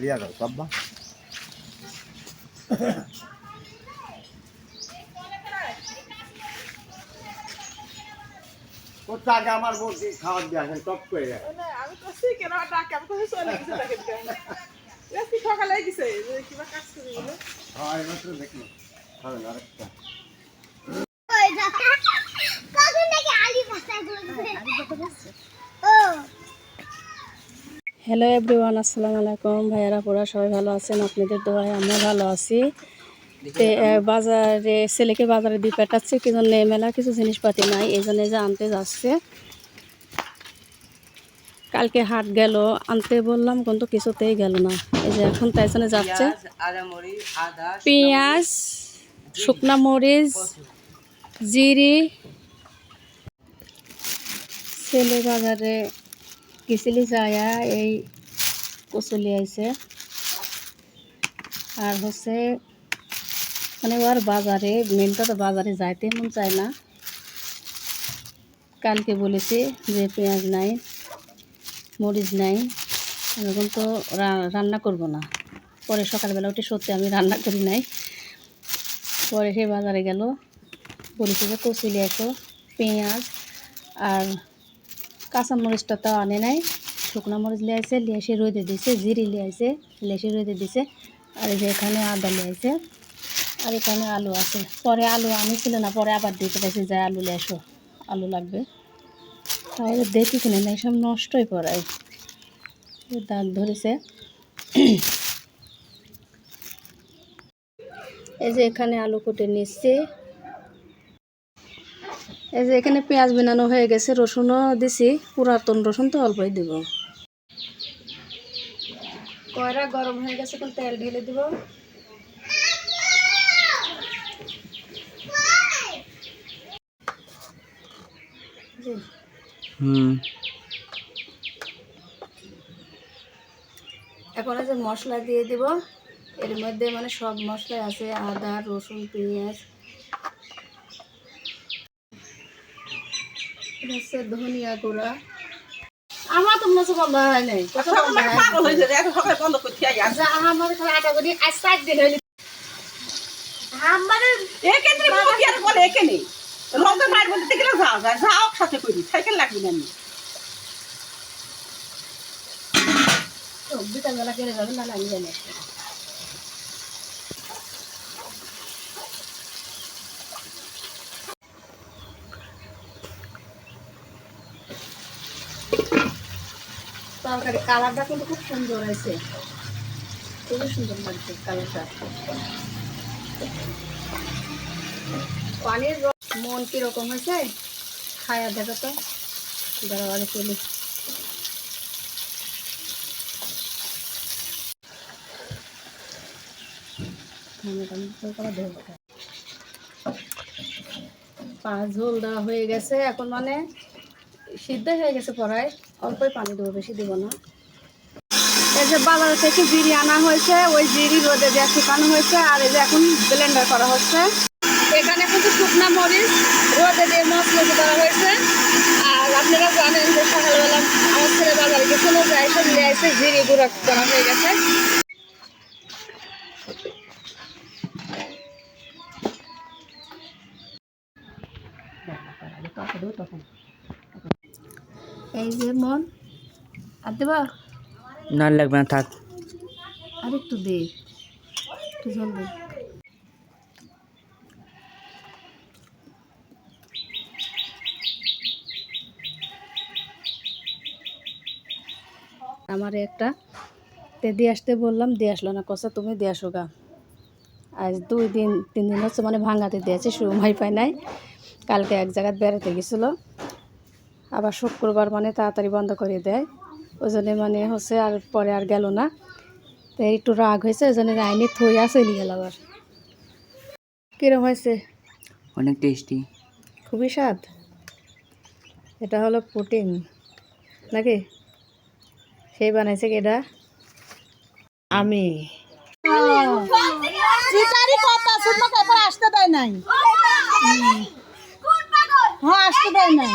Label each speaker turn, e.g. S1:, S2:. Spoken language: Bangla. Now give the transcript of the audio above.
S1: লিয়া গেল সব কোথা আগে আমার বউকে খাবার দিয়ে আসেন টপ করে দেয়।
S2: আমি করছি কেন ডাকে আমি কোথায় চলে গেছি তাকে। কি সকালে গেছে? যে কিবা কাজ করে বলে
S1: হ্যাঁ এইমাত্র দেখল। হবে না আরেকটা
S3: হ্যালো এভরিওয়ান আসসালামু আলাইকুম। ভাইয়ারা পুরা সবাই ভালো আছেন? আপনাদের দোয়ায় আমিও ভালো আছি। তে বাজারে ছেলেকে বাজারে দিয়ে পেটাচ্ছে কি জন্য মেলা কিছু জিনিসপাতি নাই এই জন্য যে আনতে যাচ্ছে। কালকে হাট গেল আনতে বললাম কিন্তু কিছুতেই গেল না। এই যে এখন তাই জন্য যাচ্ছে। পেঁয়াজ শুকনা মরিচ, জিরি। ছেলে বাজারে গেছিলি যায়া, এই কচুলি আইছে। আর হচ্ছে মানে ওর বাজারে মেনটা তো বাজারে যাইতে মন চায় না। কালকে বলেছি যে পেঁয়াজ নাই, মরিচ নাই। এখন তো রান্না করব না। পরে সকালবেলা উঠে সত্যি আমি রান্না করি নাই। পরে সে বাজারে গেল। বলেছে যে কচুলি আসো পেঁয়াজ আর কাঁচা মরিচটা তো আনে নাই। শুকনো মরিচ লিয়ে আইছে, লিয়ে এসে রোদে দিছে, জিরি লিয়ে আইছে, লিয়ে এসে রোদে দিছে। আর যে এখানে আদা লিয়ে আইছে, আর এখানে আলু আছে। পরে আলু আনিছিল না, পরে আবার দিতে পারছি যে আলু লিয়ে আসো, আলু লাগবে। তাহলে দেখি কিনে, না সব নষ্টই পড়ায়। দাগ ধরেছে। এই যে এখানে আলু কুটে নিচ্ছি। এই যে এখানে পেঁয়াজ বানানো হয়ে গেছে রসুনও দিছি পুরাতন রসুন তো অল্পই দিব। কয়রা গরম হয়ে গেছে এখন তেল ঢেলে দিব। এখন এই যে মশলা দিয়ে দিব। এর মধ্যে মানে সব মশলা আছে আদা রসুন পেঁয়াজ। হচ্ছে ধনিয়া গুঁড়া। আমার তো মনে বন্ধ হয় নাই। আমার আটা করি আজ সাত দিন হইলে।
S4: আমাদের
S2: এখানে বলে বলতে গেলে যাও যা যাও সাথে করি সাইকেল লাগবে না আমি
S3: বিকালবেলা কেড়ে যাবে না আমি জানি তরকারি, কালারটা কিন্তু খুব সুন্দর হয়েছে। খুবই সুন্দর লাগছে কালারটা। পানির মন কীরকম হয়েছে? খায়া দেখো তো। দাঁড়াবারে চলি পাঁচ ঝোল দেওয়া হয়ে গেছে, এখন মানে সিদ্ধ হয়ে গেছে পড়ায়। অল্পই পানি দেবো, বেশি দেবো না। এই যে বাজার থেকে জিরি আনা হয়েছে, ওই জিরি রোদে দেওয়া শুকানো হয়েছে, আর এই যে এখন ব্লেন্ডার করা হচ্ছে। এখানে কিন্তু শুকনা মরিচ, রোদে দিয়ে মশলা করা হয়েছে। আর আপনারা জানেন যে সকালবেলা আমার ছেলে বাজারে গেছিল, যে এসে নিয়ে এসে জিরি গুঁড়া করা হয়ে গেছে। এই যে মন আর দেবা?
S5: না লাগবে না থাক।
S3: আর একটু দে একটু জল দে। আমার একটা তে দিয়ে আসতে বললাম দিয়ে আসলো না। কষা তুমি দিয়ে আসো গা। আজ দুই দিন তিন দিন হচ্ছে মানে ভাঙাতে দিয়েছে সময় পায় নাই। কালকে এক জায়গায় বেড়াতে গেছিল। আবার শুক্রবার মানে তাড়াতাড়ি বন্ধ করে দেয়। ওই জন্যে মানে হচ্ছে আর পরে আর গেল না। তো একটু রাগ হয়েছে ওই জন্য আইনি থইয়া চলে গেল আবার। কিরম হয়েছে?
S5: অনেক টেস্টি
S3: খুবই স্বাদ। এটা হলো প্রোটিন নাকি? সেই বানাইছে কি এটা আমি
S2: শুনলো তারপর
S4: নাই। হ্যাঁ আসতে দেয় নাই।